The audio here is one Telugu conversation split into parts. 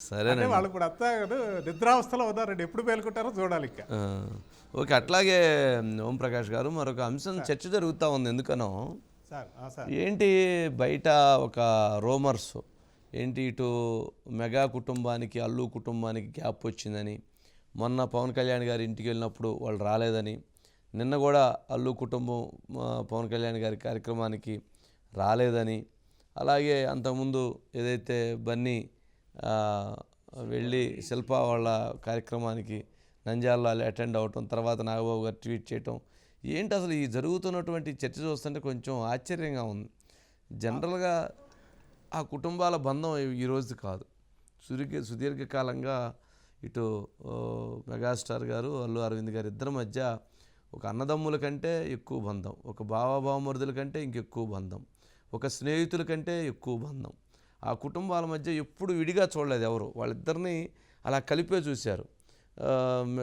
సరేనండి. వాళ్ళు ఇప్పుడు అంతా నిద్రావస్థలో ఉన్నారండి. ఎప్పుడు మేలుకుంటారో చూడాలి ఇంకా. ఓకే అట్లాగే ఓం ప్రకాష్ గారు మరొక అంశం చర్చ జరుగుతూ ఉంది. ఎందుకనో? Sir sir. ఏంటి బయట ఒక రోమర్స్ ఏంటి ఇటు మెగా కుటుంబానికి అల్లు కుటుంబానికి గ్యాప్ వచ్చిందని మొన్న పవన్ కళ్యాణ్ గారి ఇంటికి వెళ్ళినప్పుడు వాళ్ళు రాలేదని నిన్న కూడా అల్లు కుటుంబం పవన్ కళ్యాణ్ గారి కార్యక్రమానికి రాలేదని అలాగే అంతకుముందు ఏదైతే బన్నీ వెళ్ళి శిల్ప వాళ్ళ కార్యక్రమానికి నంజాల్లో అటెండ్ అవటం తర్వాత నాగబాబు గారు ట్వీట్ చేయటం. ఏంటి అసలు ఈ జరుగుతున్నటువంటి చర్చ చూస్తుంటే కొంచెం ఆశ్చర్యంగా ఉంది. జనరల్గా ఆ కుటుంబాల బంధం ఈ రోజు కాదు. సుదీర్ఘ సుదీర్ఘకాలంగా ఇటు మెగాస్టార్ గారు అల్లు అరవింద్ గారు ఇద్దరి మధ్య ఒక అన్నదమ్ముల కంటే ఎక్కువ బంధం. ఒక బావబావమరుదుల కంటే ఇంకెక్కువ బంధం. ఒక స్నేహితుల కంటే ఎక్కువ బంధం. ఆ కుటుంబాల మధ్య ఎప్పుడు విడిగా చూడలేదు ఎవరు. వాళ్ళిద్దరిని అలా కలిపే చూశారు.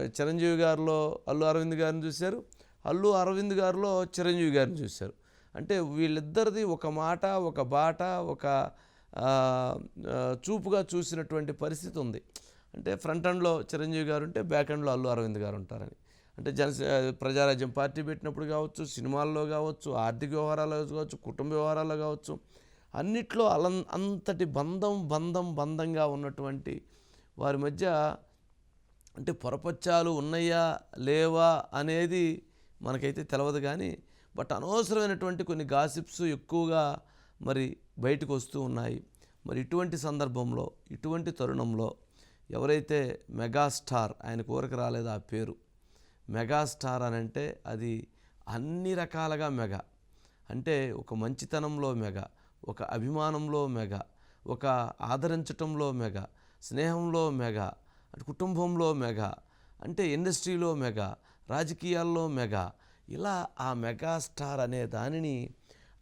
చిరంజీవి గారిలో అల్లు అరవింద్ గారిని చూశారు. అల్లు అరవింద్ గారిలో చిరంజీవి గారిని చూశారు. అంటే వీళ్ళిద్దరిది ఒక మాట ఒక బాట ఒక చూపుగా చూసినటువంటి పరిస్థితి ఉంది. అంటే ఫ్రంట్ ఎండ్లో చిరంజీవి గారు ఉంటే బ్యాక్ ఎండ్లో అల్లు అరవింద్ గారు ఉంటారని. అంటే జన ప్రజారాజ్యం పార్టీ పెట్టినప్పుడు కావచ్చు సినిమాల్లో కావచ్చు ఆర్థిక వ్యవహారాల్లో కావచ్చు కుటుంబ వ్యవహారాల్లో కావచ్చు అన్నిట్లో అలం అంతటి బంధం బంధం బంధంగా ఉన్నటువంటి వారి మధ్య అంటే పొరపచ్చాలు ఉన్నాయా లేవా అనేది మనకైతే తెలియదు కానీ బట్ అనవసరమైనటువంటి కొన్ని గాసిప్స్ ఎక్కువగా మరి బయటకు వస్తూ ఉన్నాయి. మరి ఇటువంటి సందర్భంలో ఇటువంటి తరుణంలో ఎవరైతే మెగాస్టార్ ఆయన కోరిక రాలేదు ఆ పేరు. మెగాస్టార్ అని అంటే అది అన్ని రకాలుగా మెగా. అంటే ఒక మంచితనంలో మెగ. ఒక అభిమానంలో మెగ ఒక ఆదరించటంలో మెగ స్నేహంలో మెగ కుటుంబంలో మెగ అంటే ఇండస్ట్రీలో మెగ రాజకీయాల్లో మెగ ఇలా ఆ మెగాస్టార్ అనే దానిని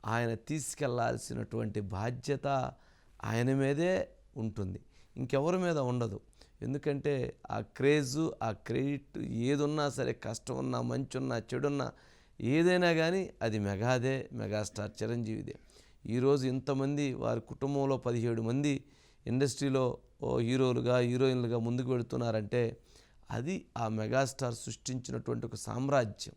ఆయన తీసుకెళ్ళాల్సినటువంటి బాధ్యత ఆయన మీదే ఉంటుంది. ఇంకెవరి మీద ఉండదు. ఎందుకంటే ఆ క్రేజు ఆ క్రెడిట్ ఏదున్నా సరే కష్టం ఉన్నా మంచున్నా చెడున్నా ఏదైనా కానీ అది మెగాదే మెగాస్టార్ చిరంజీవిదే. ఈరోజు ఇంతమంది వారి కుటుంబంలో పదిహేడు మంది ఇండస్ట్రీలో హీరోలుగా హీరోయిన్లుగా ముందుకు వెళుతున్నారంటే అది ఆ మెగాస్టార్ సృష్టించినటువంటి ఒక సామ్రాజ్యం.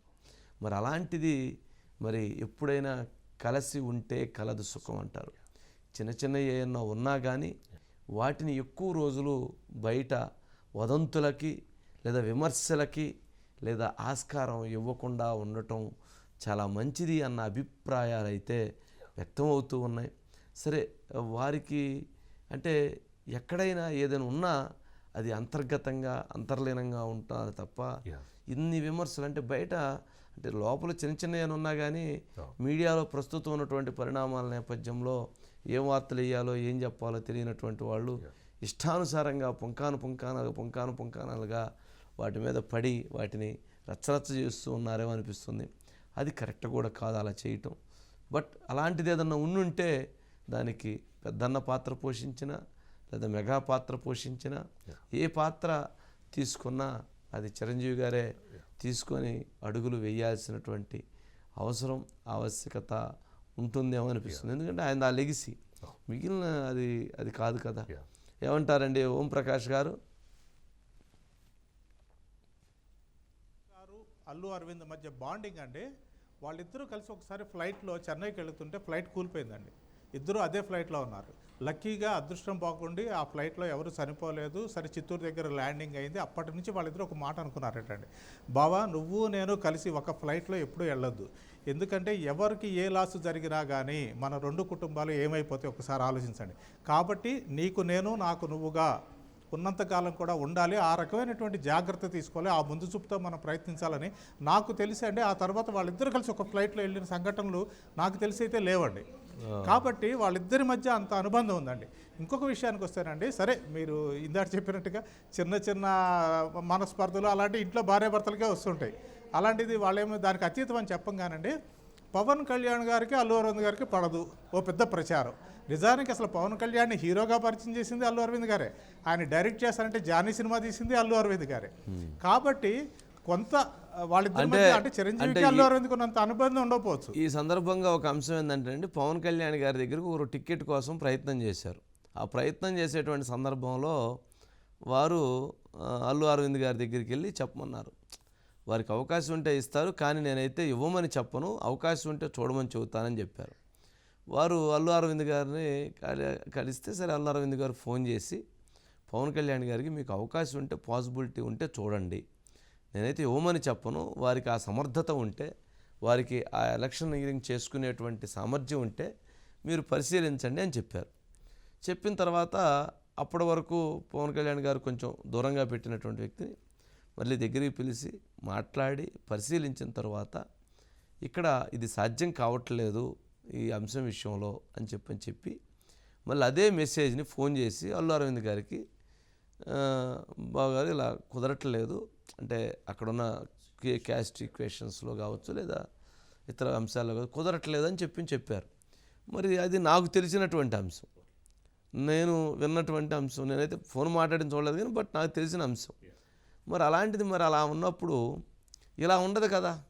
మరి అలాంటిది మరి ఎప్పుడైనా కలిసి ఉంటే కలదు సుఖం అంటారు. చిన్న చిన్న ఏమన్నా ఉన్నా కానీ వాటిని ఎక్కువ రోజులు బయట వదంతులకి లేదా విమర్శలకి లేదా ఆస్కారం ఇవ్వకుండా ఉండటం చాలా మంచిది అన్న అభిప్రాయాలు అయితే వ్యక్తమవుతూ ఉన్నాయి. సరే వారికి అంటే ఎక్కడైనా ఏదైనా ఉన్నా అది అంతర్గతంగా అంతర్లీనంగా ఉంటారు తప్ప ఇన్ని విమర్శలు అంటే బయట అంటే లోపల చిన్న చిన్న ఏమైనా ఉన్నా కానీ మీడియాలో ప్రస్తుతం ఉన్నటువంటి పరిణామాల నేపథ్యంలో ఏం వార్తలు వేయాలో ఏం చెప్పాలో తెలియనటువంటి వాళ్ళు ఇష్టానుసారంగా పుంకాను పుంకానాలు పుంకాను పుంకానాలుగా వాటి మీద పడి వాటిని రచ్చరచ్చ చేస్తూ ఉన్నారేమో అనిపిస్తుంది. అది కరెక్ట్ కూడా కాదు అలా చేయటం. బట్ అలాంటిది ఏదన్నా ఉండుంటే దానికి పెద్దన్న పాత్ర పోషించిన లేదా మెగా పాత్ర పోషించిన ఏ పాత్ర తీసుకున్నా అది చిరంజీవి గారే తీసుకొని అడుగులు వేయాల్సినటువంటి అవసరం ఆవశ్యకత ఉంటుందేమో అనిపిస్తుంది. ఎందుకంటే ఆయన ఆ లెగిసి. మిగిలిన అది అది కాదు కదా. ఏమంటారండి ఓం ప్రకాష్ గారు? గారు అల్లు అరవింద్ మధ్య బాండింగ్ అండి. వాళ్ళిద్దరూ కలిసి ఒకసారి ఫ్లైట్లో చెన్నైకి వెళుతుంటే ఫ్లైట్ కూలిపోయిందండి. ఇద్దరు అదే ఫ్లైట్లో ఉన్నారు. లక్కీగా అదృష్టం బాగుండి ఆ ఫ్లైట్లో ఎవరు చనిపోలేదు సరే చిత్తూరు దగ్గర ల్యాండింగ్ అయింది అప్పటి నుంచి వాళ్ళిద్దరూ ఒక మాట అనుకున్నారటండి. బావా నువ్వు నేను కలిసి ఒక ఫ్లైట్లో ఎప్పుడూ వెళ్ళొద్దు. ఎందుకంటే ఎవరికి ఏ లాస్ జరిగినా కానీ మన రెండు కుటుంబాలు ఏమైపోతాయి ఒకసారి ఆలోచించండి. కాబట్టి నీకు నేను నాకు నువ్వుగా ఉన్నంతకాలం కూడా ఉండాలి. ఆ రకమైనటువంటి జాగ్రత్త తీసుకోవాలి. ఆ ముందు చూపుతో మనం ప్రయత్నించాలని నాకు తెలిసి అండి ఆ తర్వాత వాళ్ళిద్దరు కలిసి ఒక ఫ్లైట్లో వెళ్ళిన సంఘటనలు నాకు తెలిసి అయితే లేవండి. కాబట్టి వాళ్ళిద్దరి మధ్య అంత అనుబంధం ఉందండి. ఇంకొక విషయానికి వస్తేనండి సరే మీరు ఇందాక చెప్పినట్టుగా చిన్న చిన్న మనస్పర్ధలు అలాంటి ఇంట్లో భార్యాభర్తలకే వస్తుంటాయి. అలాంటిది వాళ్ళేమో దానికి అతీతం అని చెప్పం కానండి పవన్ కళ్యాణ్ గారికి అల్లు అరవింద్ గారికి పడదు. ఓ పెద్ద ప్రచారం. నిజానికి అసలు పవన్ కళ్యాణ్ని హీరోగా పరిచయం చేసింది అల్లు అరవింద్ గారే. ఆయన డైరెక్ట్ చేస్తారంటే జానీ సినిమా తీసింది అల్లు అరవింద్ గారే. కాబట్టి కొంత వాళ్ళిద్దరి అంటే- చిరంజీవికి అంటే అల్లు అరవింద్ ఉన్నంత అనుబంధం ఉండకపోవచ్చు. ఈ సందర్భంగా ఒక అంశం ఏంటంటే అండి పవన్ కళ్యాణ్ గారి దగ్గరకు ఒక టికెట్ కోసం ప్రయత్నం చేశారు. ఆ ప్రయత్నం చేసేటువంటి సందర్భంలో వారు అల్లు అరవింద్ గారి దగ్గరికి వెళ్ళి చెప్పమన్నారు. వారికి అవకాశం ఉంటే ఇస్తారు కానీ నేనైతే ఇవ్వమని చెప్పను అవకాశం ఉంటే చూడమని చెబుతానని చెప్పారు. వారు అల్లు అరవింద్ గారిని కలి- కలిస్తే సరే అల్లు అరవింద్ గారు ఫోన్ చేసి పవన్ కళ్యాణ్ గారికి మీకు అవకాశం ఉంటే పాసిబిలిటీ ఉంటే చూడండి. నేనైతే ఇవ్వమని చెప్పను వారికి ఆ సమర్థత ఉంటే వారికి ఆ ఎలక్షన్ హియరింగ్ చేసుకునేటువంటి సామర్థ్యం ఉంటే మీరు పరిశీలించండి అని చెప్పారు. చెప్పిన తర్వాత అప్పటి వరకు పవన్ కళ్యాణ్ గారు కొంచెం దూరంగా పెట్టినటువంటి వ్యక్తిని మళ్ళీ దగ్గరికి పిలిచి మాట్లాడి పరిశీలించిన తర్వాత ఇక్కడ ఇది సాధ్యం కావట్లేదు ఈ అంశం విషయంలో అని చెప్పని చెప్పి మళ్ళీ అదే మెసేజ్ని ఫోన్ చేసి అల్లు అరవింద్ గారికి బాగా ఇలా కుదరట్లేదు. అంటే అక్కడున్న కే- క్యాస్ట్ ఈక్వేషన్స్లో కావచ్చు లేదా ఇతర అంశాల్లో కావచ్చు, కుదరట్లేదు అని చెప్పి చెప్పారు. మరి అది నాకు తెలిసినటువంటి అంశం. నేను విన్నటువంటి అంశం. నేనైతే ఫోన్ మాట్లాడిన చూడలేదు కానీ బట్ నాకు తెలిసిన అంశం. మరి అలాంటిది మరి అలా ఉన్నప్పుడు ఇలా ఉండదు కదా.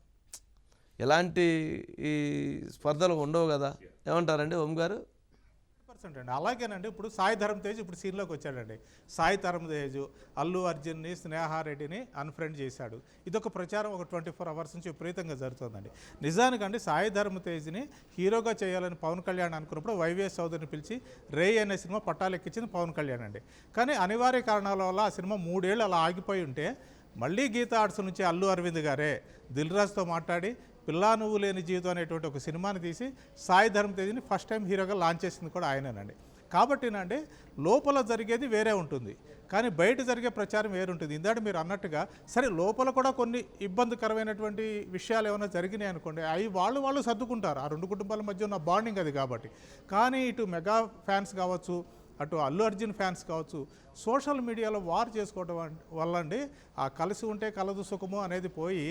ఎలాంటి ఈ స్పర్ధలు ఉండవు కదా. ఏమంటారండి ఓం గారు? అండి అలాగేనండి ఇప్పుడు సాయి ధరమ్ తేజ్ ఇప్పుడు సీన్లోకి వచ్చాడండి. సాయి ధరమ్ తేజ్ అల్లు అర్జున్ని స్నేహారెడ్డిని అన్ఫ్రెండ్ చేశాడు. ఇదొక ప్రచారం ఒక ట్వంటీ ఫోర్ అవర్స్ నుంచి విపరీతంగా జరుగుతుందండి. నిజానికండి సాయి ధరమ్ తేజ్ని హీరోగా చేయాలని పవన్ కళ్యాణ్ అనుకున్నప్పుడు వైవిఎస్ చౌదరిని పిలిచి రే అనే సినిమా పట్టాలెక్కించింది పవన్ కళ్యాణ్ అండి. కానీ అనివార్య కారణాల వల్ల ఆ సినిమా మూడేళ్ళు అలా ఆగిపోయి ఉంటే మళ్ళీ గీతా ఆర్ట్స్ నుంచి అల్లు అరవింద్ గారే దిల్రాజ్తో మాట్లాడి పిల్లా నువ్వు లేని జీవితం అనేటువంటి ఒక సినిమాని తీసి సాయి ధర్మ తేజీని ఫస్ట్ టైం హీరోగా లాంచ్ చేసింది కూడా ఆయనేనండి. కాబట్టినండి లోపల జరిగేది వేరే ఉంటుంది. కానీ బయట జరిగే ప్రచారం వేరుంటుంది ఇందాక మీరు అన్నట్టుగా సరే లోపల కూడా కొన్ని ఇబ్బందికరమైనటువంటి విషయాలు ఏమైనా జరిగినాయి అనుకోండి అవి వాళ్ళు వాళ్ళు సర్దుకుంటారు. ఆ రెండు కుటుంబాల మధ్య ఉన్న బాండింగ్ అది కాబట్టి. కానీ ఇటు మెగా ఫ్యాన్స్ కావచ్చు అటు అల్లు అర్జున్ ఫ్యాన్స్ కావచ్చు సోషల్ మీడియాలో వార్ చేసుకోవడం వల్ల అండి ఆ కలిసి ఉంటే కలదు సుఖము అనేది పోయి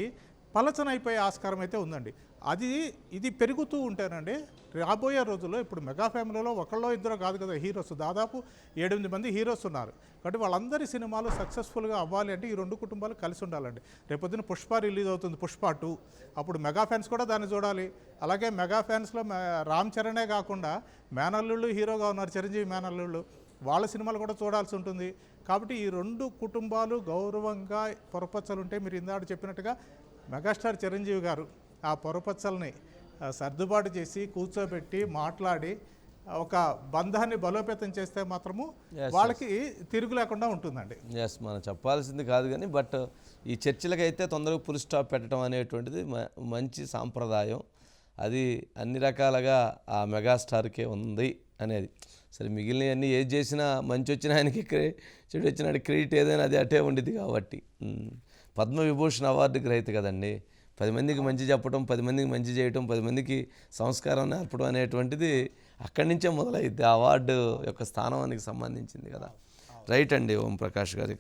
పలచన అయిపోయే ఆస్కారం అయితే ఉందండి. అది ఇది పెరుగుతూ ఉంటేనండి రాబోయే రోజుల్లో ఇప్పుడు మెగా ఫ్యామిలీలో ఒకళ్ళో ఇద్దరు కాదు కదా హీరోస్. దాదాపు ఏడెనిమిది మంది హీరోస్ ఉన్నారు. కాబట్టి వాళ్ళందరి సినిమాలు సక్సెస్ఫుల్గా అవ్వాలి అంటే ఈ రెండు కుటుంబాలు కలిసి ఉండాలండి. రేపొద్దున పుష్ప రిలీజ్ అవుతుంది పుష్ప టూ. అప్పుడు మెగా ఫ్యాన్స్ కూడా దాన్ని చూడాలి. అలాగే మెగా ఫ్యాన్స్లో రామ్ చరణే కాకుండా మేనల్లుళ్ళు హీరోగా ఉన్నారు చిరంజీవి మేనల్లుళ్ళు. వాళ్ళ సినిమాలు కూడా చూడాల్సి ఉంటుంది. కాబట్టి ఈ రెండు కుటుంబాలు గౌరవంగా పొరపచ్చలుంటే మీరు ఇందాడు చెప్పినట్టుగా మెగాస్టార్ చిరంజీవి గారు ఆ పొరపచ్చల్ని సర్దుబాటు చేసి కూర్చోబెట్టి మాట్లాడి ఒక బంధాన్ని బలోపేతం చేస్తే మాత్రము వాళ్ళకి తిరుగు లేకుండా ఉంటుందండి. ఎస్ మనం చెప్పాల్సింది కాదు కానీ బట్ ఈ చర్చలకైతే తొందరగా పులి స్టాప్ పెట్టడం అనేటువంటిది మ- మంచి సాంప్రదాయం. అది అన్ని రకాలుగా ఆ మెగాస్టార్కే ఉంది అనేది. సరే మిగిలినవన్నీ ఏది చేసినా మంచి వచ్చిన ఆయనకి క్రె- చెడు వచ్చిన క్రెడిట్ ఏదైనా అది అటే ఉండిద్ది కాబట్టి. ఉమ్. పద్మ విభూషణ్ అవార్డు గ్రహీత కదండి. పది మందికి మంచి చెప్పడం పది మందికి మంచి చేయటం పది మందికి సంస్కారం నేర్పడం అనేటువంటిది అక్కడి నుంచే మొదలైద్ది. ఆ అవార్డు యొక్క స్థానానికి సంబంధించింది కదా. రైట్ అండి ఓం ప్రకాష్ గారి